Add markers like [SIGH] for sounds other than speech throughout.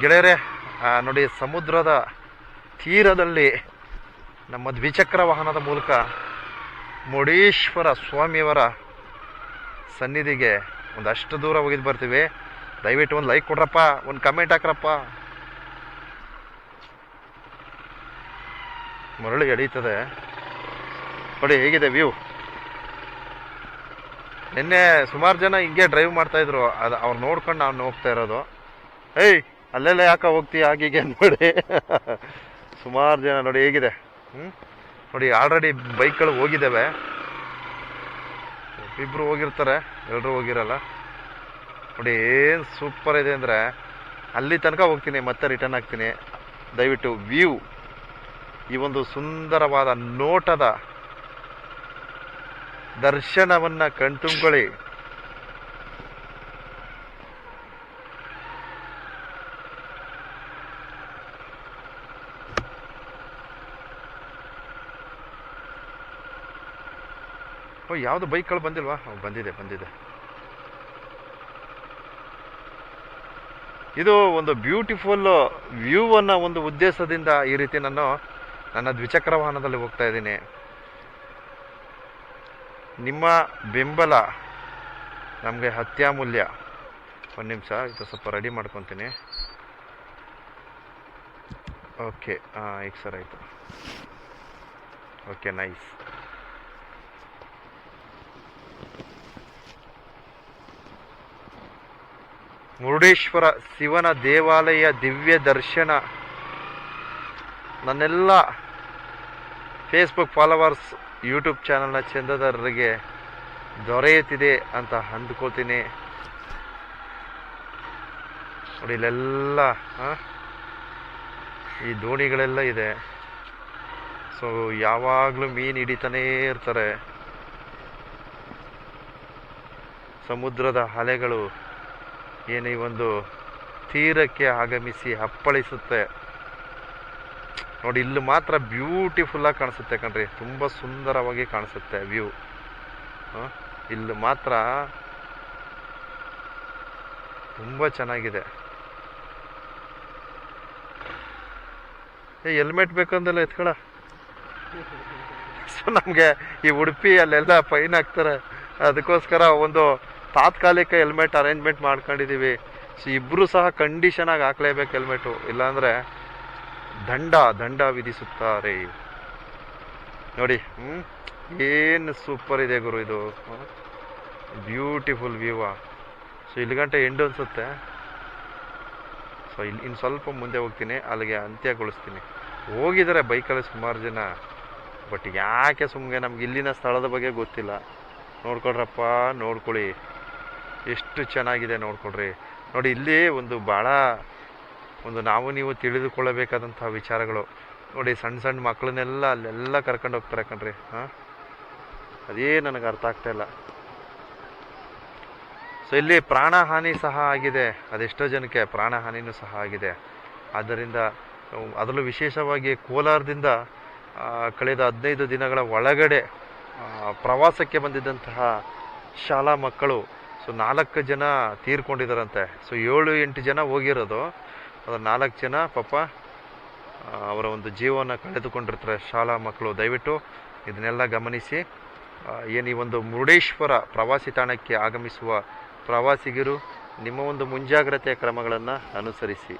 ಗೆಳೆಯರೇ ನೋಡಿ, ಸಮುದ್ರದ ತೀರದಲ್ಲಿ ನಮ್ಮ ದ್ವಿಚಕ್ರ ವಾಹನದ ಮೂಲಕ ಮುಡೀಶ್ವರ ಸ್ವಾಮಿಯವರ ಸನ್ನಿಧಿಗೆ ಒಂದಷ್ಟು ದೂರ ಹೋಗಿದ್ದು ಬರ್ತೀವಿ. ದಯವಿಟ್ಟು ಒಂದು ಲೈಕ್ ಕೊಡ್ರಪ್ಪ, ಒಂದು ಕಮೆಂಟ್ ಹಾಕ್ರಪ್ಪ. ಮರಳಿ ಎಳೀತದೆ. ನೋಡಿ, ಹೇಗಿದೆ ವ್ಯೂ ನಿನ್ನೆ ಸುಮಾರು ಜನ ಹಿಂಗೆ ಡ್ರೈವ್ ಮಾಡ್ತಾ ಇದ್ರು. ಅದು ಅವ್ರು ನೋಡ್ಕೊಂಡು ನಾನು ಹೋಗ್ತಾ ಇರೋದು. ಏಯ್! ಅಲ್ಲೆಲ್ಲ ಯಾಕೆ ಹೋಗ್ತೀಯ ಆಗೀಗೆ ನೋಡಿ ಸುಮಾರು ಜನ ನೋಡಿ ಹೇಗಿದೆ. ಹ್ಞೂ ನೋಡಿ ಆಲ್ರೆಡಿ ಬೈಕ್ಗಳು ಹೋಗಿದ್ದಾವೆ. ಇಬ್ಬರು ಹೋಗಿರ್ತಾರೆ ಎಲ್ಲರೂ ಹೋಗಿರಲ್ಲ. ನೋಡಿ, ಏನು ಸೂಪರ್ ಇದೆ ಅಂದರೆ, ಅಲ್ಲಿ ತನಕ ಹೋಗ್ತೀನಿ, ಮತ್ತೆ ರಿಟರ್ನ್ ಆಗ್ತೀನಿ. ದಯವಿಟ್ಟು ವ್ಯೂ ಈ ಒಂದು ಸುಂದರವಾದ ನೋಟದ ದರ್ಶನವನ್ನು ಕಣ್ತುಂಬ್ಕೊಳ್ಳಿ. ಓ, ಯಾವುದು ಬೈಕ್ಗಳು ಬಂದಿಲ್ವಾ? ಬಂದಿದೆ ಬಂದಿದೆ. ಇದು ಒಂದು ಬ್ಯೂಟಿಫುಲ್ ವ್ಯೂ ಅನ್ನೋ ಒಂದು ಉದ್ದೇಶದಿಂದ ಈ ರೀತಿ ನಾನು ನನ್ನ ದ್ವಿಚಕ್ರ ವಾಹನದಲ್ಲಿ ಹೋಗ್ತಾ ಇದ್ದೀನಿ. ನಿಮ್ಮ ಬೆಂಬಲ, ನಮಗೆ ಅತ್ಯಾಮೂಲ್ಯ ಒಂದು ನಿಮಿಷ ಇದು ಸ್ವಲ್ಪ ರೆಡಿ ಮಾಡ್ಕೊತೀನಿ. ಓಕೆ ಹಾಂ ಈಗ ಸರ್ ಆಯಿತು. ಓಕೆ ನೈಸ್ ಮುರುಡೇಶ್ವರ ಶಿವನ ದೇವಾಲಯ ದಿವ್ಯ ದರ್ಶನ. ನನ್ನೆಲ್ಲ ಫೇಸ್ಬುಕ್ ಫಾಲೋವರ್ಸ್ ಯೂಟ್ಯೂಬ್ ಚಾನಲ್ನ ಚಂದದಾರರಿಗೆ ದೊರೆಯುತ್ತಿದೆ ಅಂತ ಅಂದ್ಕೋತೀನಿ ನೋಡಿ, ಇಲ್ಲೆಲ್ಲ ಈ ದೋಣಿಗಳೆಲ್ಲ ಇದೆ. ಸೊ ಯಾವಾಗಲೂ ಮೀನು ಹಿಡಿತಾನೇ ಇರ್ತಾರೆ. ಸಮುದ್ರದ ಅಲೆಗಳು ಏನು ಈ ಒಂದು ತೀರಕ್ಕೆ ಆಗಮಿಸಿ ಅಪ್ಪಳಿಸುತ್ತೆ. ನೋಡಿ, ಇಲ್ಲಿ ಮಾತ್ರ ಬ್ಯೂಟಿಫುಲ್ಲಾಗಿ ಕಾಣಿಸುತ್ತೆ ಕಣ್ರಿ. ತುಂಬ ಸುಂದರವಾಗಿ ಕಾಣಿಸುತ್ತೆ ವ್ಯೂ ಇಲ್ಲಿ ಮಾತ್ರ ತುಂಬ ಚೆನ್ನಾಗಿದೆ. ಏ ಹೆಲ್ಮೆಟ್ ಬೇಕಂದಲ್ಲ ಎತ್ಕೊಳ. ಸೊ, ನಮಗೆ ಈ ಉಡುಪಿ ಅಲ್ಲೆಲ್ಲ ಫೈನ್ ಹಾಕ್ತಾರೆ ಅದಕ್ಕೋಸ್ಕರ ಒಂದು ತಾತ್ಕಾಲಿಕ ಹೆಲ್ಮೆಟ್ ಅರೇಂಜ್ಮೆಂಟ್ ಮಾಡ್ಕೊಂಡಿದ್ದೀವಿ ಸೊ ಇಬ್ಬರು ಸಹ ಕಂಡೀಷನ್ ಆಗಿ ಹಾಕ್ಲೇಬೇಕು ಹೆಲ್ಮೆಟು ಇಲ್ಲಾಂದರೆ ದಂಡ ದಂಡ ವಿಧಿಸುತ್ತಾರೆ. ನೋಡಿ ಏನು ಸೂಪರ್ ಇದೆ ಗುರು ಇದು. ಬ್ಯೂಟಿಫುಲ್ ವ್ಯೂವಾ ಸೊ ಇಲ್ಲಿ ಗಂಟೆ ಎಂಡು ಅನಿಸುತ್ತೆ. ಸೊ ಇಲ್ಲಿ ಇನ್ನು ಸ್ವಲ್ಪ ಮುಂದೆ ಹೋಗ್ತೀನಿ, ಅಲ್ಲಿಗೆ ಅಂತ್ಯಗೊಳಿಸ್ತೀನಿ. ಹೋಗಿದ್ದಾರೆ ಬೈಕಲ್ಲಿ ಸುಮಾರು ಜನ. ಬಟ್ ಯಾಕೆ ಸುಮ್ಮನೆ ನಮ್ಗೆ ಇಲ್ಲಿನ ಸ್ಥಳದ ಬಗ್ಗೆ ಗೊತ್ತಿಲ್ಲ. ನೋಡ್ಕೊಳ್ರಪ್ಪ, ನೋಡ್ಕೊಳ್ಳಿ. ಎಷ್ಟು ಚೆನ್ನಾಗಿದೆ ನೋಡ್ಕೊಳ್ರಿ. ನೋಡಿ, ಇಲ್ಲಿ ಒಂದು ಭಾಳ ಒಂದು ನಾವು ನೀವು ತಿಳಿದುಕೊಳ್ಳಬೇಕಾದಂಥ ವಿಚಾರಗಳು. ನೋಡಿ ಸಣ್ಣ ಸಣ್ಣ ಮಕ್ಕಳನ್ನೆಲ್ಲ ಅಲ್ಲೆಲ್ಲ ಕರ್ಕೊಂಡು ಹೋಗ್ತಾರೆ ಕಣ್ರಿ. ಹಾಂ? ಅದೇ ನನಗೆ ಅರ್ಥ ಆಗ್ತಾ ಇಲ್ಲ. ಸೊ ಇಲ್ಲಿ ಪ್ರಾಣಹಾನಿ ಸಹ ಆಗಿದೆ. ಅದೆಷ್ಟೋ ಜನಕ್ಕೆ ಪ್ರಾಣಹಾನಿನೂ ಸಹ ಆಗಿದೆ. ಆದ್ದರಿಂದ, ಅದರಲ್ಲೂ ವಿಶೇಷವಾಗಿ ಕೋಲಾರದಿಂದ ಕಳೆದ ಹದಿನೈದು ದಿನಗಳ ಒಳಗಡೆ ಪ್ರವಾಸಕ್ಕೆ ಬಂದಿದ್ದಂತಹ ಶಾಲಾ ಮಕ್ಕಳು ಸೊ ನಾಲ್ಕು ಜನ ತೀರ್ಕೊಂಡಿದ್ದಾರಂತೆ. ಸೊ ಏಳು ಎಂಟು ಜನ ಹೋಗಿರೋದು. ಅದ್ರ ನಾಲ್ಕು ಜನ ಪಾಪ ಅವರ ಒಂದು ಜೀವನ ಕಳೆದುಕೊಂಡಿರ್ತಾರೆ. ಶಾಲಾ ಮಕ್ಕಳು, ದಯವಿಟ್ಟು ಇದನ್ನೆಲ್ಲ ಗಮನಿಸಿ. ಏನು ಈ ಒಂದು ಮುರುಡೇಶ್ವರ ಪ್ರವಾಸಿ ತಾಣಕ್ಕೆ ಆಗಮಿಸುವ ಪ್ರವಾಸಿಗರು, ನಿಮ್ಮ ಒಂದು ಮುಂಜಾಗ್ರತೆಯ ಕ್ರಮಗಳನ್ನು ಅನುಸರಿಸಿ.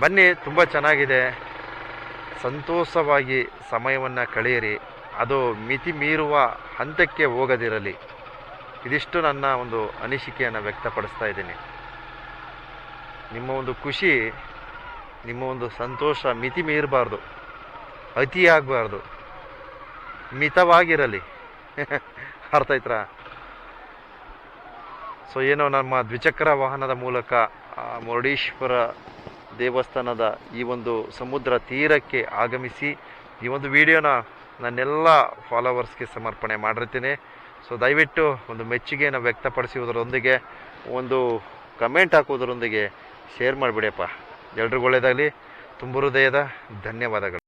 ಬನ್ನಿ, ತುಂಬ ಚೆನ್ನಾಗಿದೆ. ಸಂತೋಷವಾಗಿ ಸಮಯವನ್ನು ಕಳೆಯಿರಿ. ಅದು ಮಿತಿ ಮೀರುವ ಹಂತಕ್ಕೆ ಹೋಗದಿರಲಿ. ಇದಿಷ್ಟು ನನ್ನ ಒಂದು ಅನಿಸಿಕೆಯನ್ನು ವ್ಯಕ್ತಪಡಿಸ್ತಾ ಇದ್ದೀನಿ. ನಿಮ್ಮ ಒಂದು ಖುಷಿ, ನಿಮ್ಮ ಒಂದು ಸಂತೋಷ ಮಿತಿ ಮೀರಬಾರ್ದು ಅತಿಯಾಗಬಾರ್ದು ಮಿತವಾಗಿರಲಿ. [LAUGHS] ಅರ್ಥ ಆಯ್ತಾ? ಸೊ ಏನೋ ನಮ್ಮ ದ್ವಿಚಕ್ರ ವಾಹನದ ಮೂಲಕ ಮುರುಡೇಶ್ವರ ದೇವಸ್ಥಾನದ ಈ ಒಂದು ಸಮುದ್ರ ತೀರಕ್ಕೆ ಆಗಮಿಸಿ ಈ ಒಂದು ವಿಡಿಯೋನ ನನ್ನೆಲ್ಲ ಫಾಲೋವರ್ಸ್ಗೆ ಸಮರ್ಪಣೆ ಮಾಡಿರ್ತೀನಿ. ಸೊ ದಯವಿಟ್ಟು ಒಂದು ಮೆಚ್ಚುಗೆಯನ್ನು ವ್ಯಕ್ತಪಡಿಸುವುದರೊಂದಿಗೆ, ಒಂದು ಕಮೆಂಟ್ ಹಾಕುವುದರೊಂದಿಗೆ ಶೇರ್ ಮಾಡಿಬಿಡಿಯಪ್ಪ. ಎಲ್ರಿಗೂ ಒಳ್ಳೆಯದಾಗಲಿ ತುಂಬ ಹೃದಯದ ಧನ್ಯವಾದಗಳು.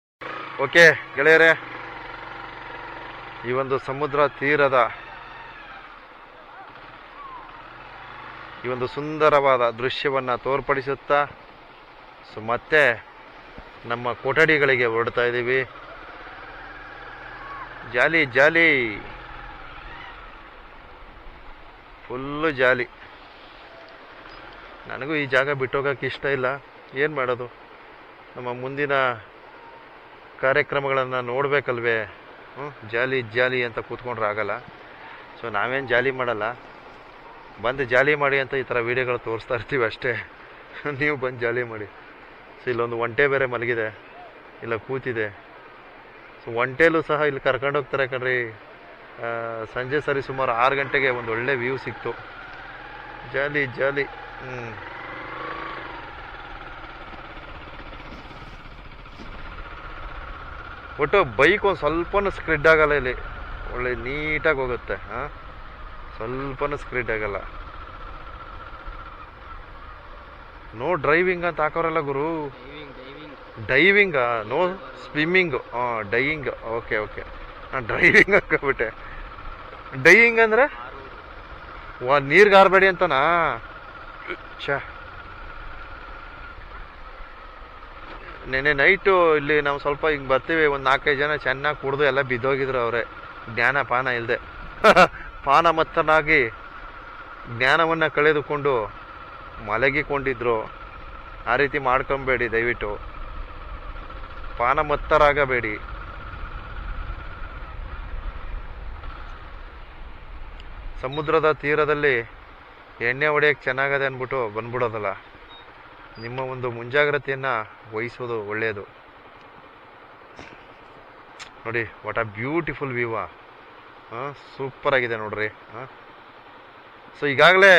ಓಕೆ ಗೆಳೆಯರೇ, ಈ ಒಂದು ಸಮುದ್ರ ತೀರದ, ಈ ಒಂದು ಸುಂದರವಾದ ದೃಶ್ಯವನ್ನು ತೋರ್ಪಡಿಸುತ್ತಾ, ಸೊ, ಮತ್ತೆ ನಮ್ಮ ಕೊಠಡಿಗಳಿಗೆ ಹೊರಡ್ತಾ ಇದ್ದೀವಿ. Jolly jolly. Full jolly. ನನಗೂ ಈ ಜಾಗ ಬಿಟ್ಟೋಗಕ್ಕೆ ಇಷ್ಟ ಇಲ್ಲ. ಏನು ಮಾಡೋದು? ನಮ್ಮ ಮುಂದಿನ ಕಾರ್ಯಕ್ರಮಗಳನ್ನು ನೋಡಬೇಕಲ್ವೇ? ಹ್ಞೂ ಜಾಲಿ ಜಾಲಿ ಅಂತ ಕೂತ್ಕೊಂಡ್ರೆ ಆಗಲ್ಲ. ಸೊ ನಾವೇನು ಜಾಲಿ ಮಾಡಲ್ಲ. ಬಂದು ಜಾಲಿ ಮಾಡಿ ಅಂತ ಈ ಥರ ವೀಡಿಯೋಗಳು ತೋರಿಸ್ತಾ ಇರ್ತೀವಿ ಅಷ್ಟೇ. [LAUGHS] ನೀವು ಬಂದು ಜಾಲಿ ಮಾಡಿ. ಸೊ ಇಲ್ಲೊಂದು ಒಂಟೆ ಬೇರೆ ಮಲಗಿದೆ. ಇಲ್ಲ ಕೂತಿದೆ. ಸೊ ಒಂಟೆಲೂ ಸಹ ಇಲ್ಲಿ ಕರ್ಕೊಂಡೋಗ್ತಾರೆ ಕಣ್ರಿ. ಸಂಜೆ ಸರಿ ಸುಮಾರು ಆರು ಗಂಟೆಗೆ ಒಂದು ಒಳ್ಳೆ ವ್ಯೂ ಸಿಕ್ತು. ಜಾಲಿ ಜಾಲಿ. ಹ್ಞೂ ಒಟ್ಟು ಬೈಕ್ ಒಂದು ಸ್ವಲ್ಪನೂ ಸ್ಕ್ರಿಡ್ ಆಗಲ್ಲ ಇಲ್ಲಿ. ಒಳ್ಳೆ ನೀಟಾಗಿ ಹೋಗುತ್ತೆ ಹಾಂ? ಸ್ವಲ್ಪನೂ ಸ್ಕ್ರಿಡ್ ಆಗಲ್ಲ. ನೋ ಡ್ರೈವಿಂಗ್ ಅಂತ ಹಾಕೋರಲ್ಲ ಗುರು. ಡೈವಿಂಗ್ ಡೈವಿಂಗ್ ಡೈವಿಂಗಾ ನೋ ಸ್ವಿಮ್ಮಿಂಗ್ ಹಾಂ ಡೈಯಿಂಗ್ ಓಕೆ ಓಕೆ ನಾನು ಡ್ರೈವಿಂಗ್ ಹಾಕೋಬಿಟ್ಟೆ ಡೈಯಿಂಗ್ ಅಂದರೆ? ವಾ ನೀರ್ಗೆ ಅಂತನಾ? ಛ. ನೆನ್ನೆ ನೈಟು ಇಲ್ಲಿ ನಾವು ಸ್ವಲ್ಪ ಹಿಂಗೆ ಬರ್ತೀವಿ, ಒಂದು ನಾಲ್ಕೈದು ಜನ ಚೆನ್ನಾಗಿ ಕುಡ್ದು ಎಲ್ಲ ಬಿದ್ದೋಗಿದ್ರು ಅವರೇ. ಜ್ಞಾನ, ಪಾನ ಇಲ್ಲದೆ [LAUGHS] ಪಾನ ಮತ್ತನಾಗಿ ಜ್ಞಾನವನ್ನು ಕಳೆದುಕೊಂಡು ಮಲಗಿಕೊಂಡಿದ್ರು. ಆ ರೀತಿ ಮಾಡ್ಕೊಬೇಡಿ ದಯವಿಟ್ಟು. ಪಾನ ಮತ್ತರಾಗಬೇಡಿ. ಸಮುದ್ರದ ತೀರದಲ್ಲಿ ಎಣ್ಣೆ ಹೊಡೆಯೋಕ್ಕೆ ಚೆನ್ನಾಗದೆ ಅಂದ್ಬಿಟ್ಟು ಬಂದ್ಬಿಡೋದಲ್ಲ. ನಿಮ್ಮ ಒಂದು ಮುಂಜಾಗ್ರತೆಯನ್ನು ವಹಿಸೋದು ಒಳ್ಳೆಯದು. ನೋಡಿ ವಾಟ್ ಅ ಬ್ಯೂಟಿಫುಲ್ ವ್ಯೂವಾ ಹಾಂ ಸೂಪರ್ ಆಗಿದೆ ನೋಡ್ರಿ ಹಾಂ ಸೊ ಈಗಾಗಲೇ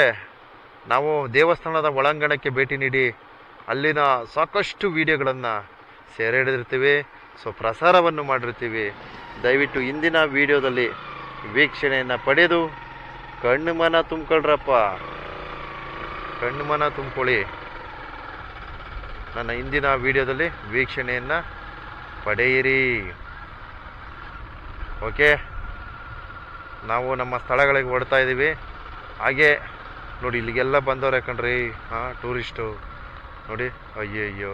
ನಾವು ದೇವಸ್ಥಾನದ ಒಳಾಂಗಣಕ್ಕೆ ಭೇಟಿ ನೀಡಿ ಅಲ್ಲಿನ ಸಾಕಷ್ಟು ವಿಡಿಯೋಗಳನ್ನು ಸೆರೆ ಹಿಡಿದಿರ್ತೀವಿ ಸೊ ಪ್ರಸಾರವನ್ನು ಮಾಡಿರ್ತೀವಿ. ದಯವಿಟ್ಟು ಇಂದಿನ ವಿಡಿಯೋದಲ್ಲಿ ವೀಕ್ಷಣೆಯನ್ನು ಪಡೆದು ಕಣ್ಣು ಮನ ತುಂಬ್ಕೊಳ್ರಪ್ಪ. ಕಣ್ಣು ಮನ ತುಂಬ್ಕೊಳ್ಳಿ. ನನ್ನ ಇಂದಿನ ವಿಡಿಯೋದಲ್ಲಿ ವೀಕ್ಷಣೆಯನ್ನು ಪಡೆಯಿರಿ. ಓಕೆ? ನಾವು ನಮ್ಮ ಸ್ಥಳಗಳಿಗೆ ಹೊಡ್ತಾ ಇದ್ದೀವಿ. ಹಾಗೆ ನೋಡಿ, ಇಲ್ಲಿಗೆಲ್ಲ ಬಂದವ್ರೆ ಕಣ್ರಿ. ಹಾಂ, ಟೂರಿಸ್ಟು. ನೋಡಿ ಅಯ್ಯೋ ಅಯ್ಯೋ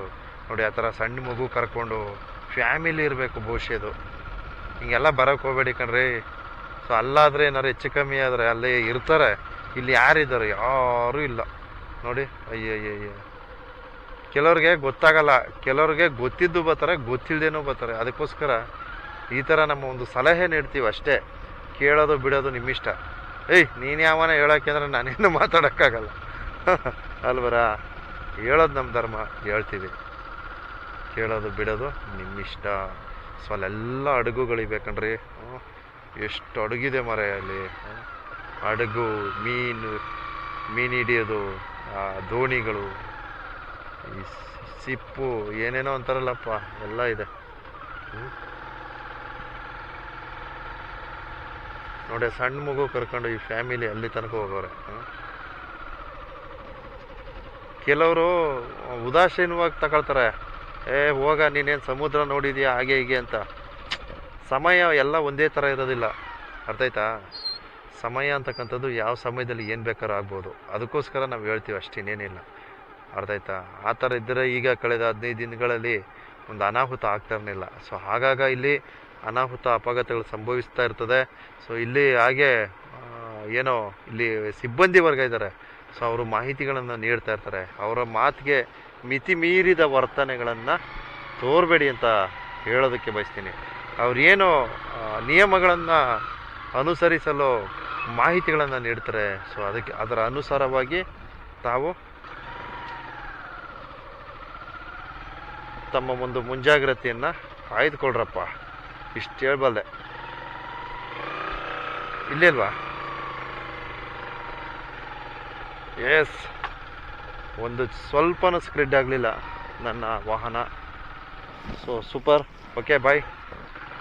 ನೋಡಿ, ಆ ಥರ ಸಣ್ಣ ಮಗು ಕರ್ಕೊಂಡು ಫ್ಯಾಮಿಲಿ ಇರಬೇಕು ಭವಿಷ್ಯದು ಹಿಂಗೆಲ್ಲ ಬರೋಕ್ಕೆ ಹೋಗಬೇಡಿ ಕಣ್ರಿ. ಸೊ ಅಲ್ಲಾದರೆ ಏನಾರು ಹೆಚ್ಚು ಕಮ್ಮಿ ಆದರೆ ಅಲ್ಲೇ ಇರ್ತಾರೆ. ಇಲ್ಲಿ ಯಾರಿದ್ದಾರೆ? ಯಾರೂ ಇಲ್ಲ. ನೋಡಿ, ಅಯ್ಯಯ್ಯಯ್ಯ. ಕೆಲವ್ರಿಗೆ ಗೊತ್ತಾಗಲ್ಲ. ಕೆಲವ್ರಿಗೆ ಗೊತ್ತಿದ್ದು ಬರ್ತಾರೆ ಗೊತ್ತಿಲ್ಲದೇನೂ ಬರ್ತಾರೆ. ಅದಕ್ಕೋಸ್ಕರ ಈ ಥರ ನಮ್ಮ ಒಂದು ಸಲಹೆ ನೀಡ್ತೀವಿ ಅಷ್ಟೇ. ಕೇಳೋದು ಬಿಡೋದು ನಿಮ್ಮಿಷ್ಟ. ಏಯ್, ನೀನು ಯಾವನ ಹೇಳೋಕೆ ಅಂದ್ರೆ ನಾನೇನು ಮಾತಾಡೋಕ್ಕಾಗಲ್ಲ. [LAUGHS] ಅಲ್ವರ? ಹೇಳೋದು ನಮ್ಮ ಧರ್ಮ. ಹೇಳ್ತೀವಿ. ಕೇಳೋದು ಬಿಡೋದು ನಿಮ್ಮಿಷ್ಟ. ಸೊ ಅಲ್ಲೆಲ್ಲ ಅಡುಗುಗಳಿವೆ ಹ್ಮ್. ಎಷ್ಟು ಅಡುಗಿದೆ ಮರ ಅಲ್ಲಿ ಹಡಗು ಮೀನು ಮೀನು ಹಿಡಿಯೋದು ಆ ದೋಣಿಗಳು ಈ ಸಿಪ್ಪು ಏನೇನೋ ಅಂತಾರಲ್ಲಪ್ಪ ಎಲ್ಲ ಇದೆ. ನೋಡಿ ಸಣ್ಣ ಮಗು ಕರ್ಕೊಂಡು ಈ ಫ್ಯಾಮಿಲಿ ಅಲ್ಲಿ ತನಕ ಹೋಗೋರೆ. ಕೆಲವರು ಉದಾಸೀನವಾಗಿ ತಗೊಳ್ತಾರೆ. ಏ ಹೋಗ ನೀನೇನು ಸಮುದ್ರ ನೋಡಿದ್ಯಾ ಹಾಗೆ ಹೀಗೆ ಅಂತ. ಸಮಯ ಎಲ್ಲ ಒಂದೇ ಥರ ಇರೋದಿಲ್ಲ. ಅರ್ಥ ಆಯ್ತಾ? ಸಮಯ ಅಂತಕ್ಕಂಥದ್ದು ಯಾವ ಸಮಯದಲ್ಲಿ ಏನು ಬೇಕಾದ್ರೂ ಆಗ್ಬೋದು. ಅದಕ್ಕೋಸ್ಕರ ನಾವು ಹೇಳ್ತೀವಿ ಅಷ್ಟೇನೇನಿಲ್ಲ ಅರ್ಥ ಆಯ್ತಾ? ಆ ಥರ ಇದ್ದರೆ ಈಗ ಕಳೆದ ಹದಿನೈದು ದಿನಗಳಲ್ಲಿ ಒಂದು ಅನಾಹುತ ಆಗ್ತಾ ಇರಲಿಲ್ಲ. ಸೊ ಹಾಗಾಗ ಇಲ್ಲಿ ಅನಾಹುತ ಅಪಘಾತಗಳು ಸಂಭವಿಸ್ತಾ ಇರ್ತದೆ. ಸೊ ಇಲ್ಲಿ ಹಾಗೆ ಏನೋ ಇಲ್ಲಿ ಸಿಬ್ಬಂದಿ ವರ್ಗ ಇದ್ದಾರೆ ಸೊ ಅವರು ಮಾಹಿತಿಗಳನ್ನು ನೀಡ್ತಾ ಇರ್ತಾರೆ. ಅವರ ಮಾತಿಗೆ ಮಿತಿ ಮೀರಿದ ವರ್ತನೆಗಳನ್ನು ತೋರಬೇಡಿ ಅಂತ ಹೇಳೋದಕ್ಕೆ ಬಯಸ್ತೀನಿ. ಅವ್ರೇನು ನಿಯಮಗಳನ್ನು ಅನುಸರಿಸಲು ಮಾಹಿತಿಗಳನ್ನು ನೀಡ್ತಾರೆ. ಸೊ ಅದಕ್ಕೆ, ಅದರ ಅನುಸಾರವಾಗಿ ತಾವು ತಮ್ಮ ಒಂದು ಮುಂಜಾಗ್ರತೆಯನ್ನು ಆಯ್ದುಕೊಳ್ರಪ್ಪ. ಇಷ್ಟು ಹೇಳ್ಬಲ್ಲೆ. ಇಲ್ಲಿಲ್ವಾ ಎಸ್ ಒಂದು ಸ್ವಲ್ಪನೂ ಸ್ಕ್ರಿಡ್ ಆಗಲಿಲ್ಲ ನನ್ನ ವಾಹನ. So super okay bye